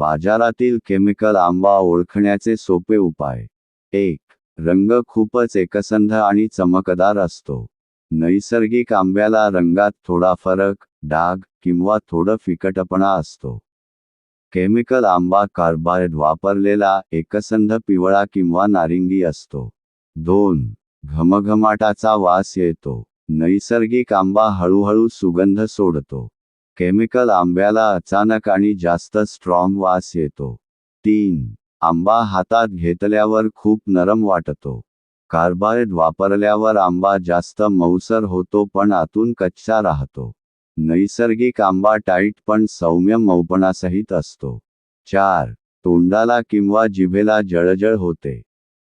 बाजारातील केमिकल आंबा ओळखण्याचे सोपे उपाय. एक रंग खूपच एकसंध आणि चमकदार असतो. नैसर्गिक आंब्याला रंगात थोडा फरक डाग किंवा थोडं फिकटपणा असतो. केमिकल आंबा कार्बायड वापरलेला एकसंध पिवळा किंवा नारिंगी असतो. दोन घमघमाटाचा वास येतो. नैसर्गिक आंबा हळूहळू सुगंध सोडतो. केमिकल आंब्याला अचानक आणि जास्त स्ट्रॉंग वास येतो. तीन आंबा हातात घेतल्यावर खूप नरम वाटतो. कार्बायड वापरल्यावर आंबा जास्त मऊसर होतो पण आतून कच्चा राहतो. नैसर्गिक आंबा टाईट पण सौम्य मऊपणासहित असतो. चार तोंडाला किंवा जिभेला जळजळ होते.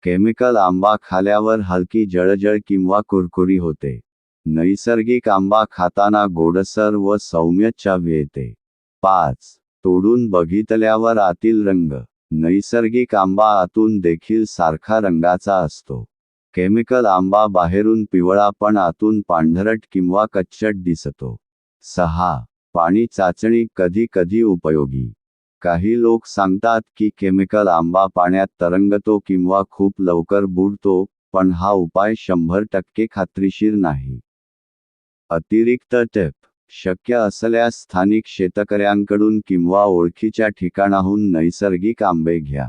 केमिकल आंबा खाल्यावर हलकी जळजळ किंवा कुरकुरी होते. नैसर्गिक आंबा खाताना गोडसर व सौम्य चव येते. पाच. तोडून बघितल्यावर आतील रंग. नैसर्गिक आंबा आतून देखील सारखा रंगाचा असतो. केमिकल आंबा बाहेरून पिवळा पण आतून पांढरट किंवा कच्चट दिसतो. सहा. पाणी चाचणी कधी कधी उपयोगी. काही लोक सांगतात की केमिकल आंबा पाण्यात तरंगतो किंवा खूप लवकर बुडतो पण हा उपाय शंभर टक्के खात्रीशीर नाही. अतिरिक्त टेप शक्य असल्यास स्थानिक शेतकऱ्यांकडून किंवा ओळखीच्या ठिकाणाहून नैसर्गिक आंबे घ्या.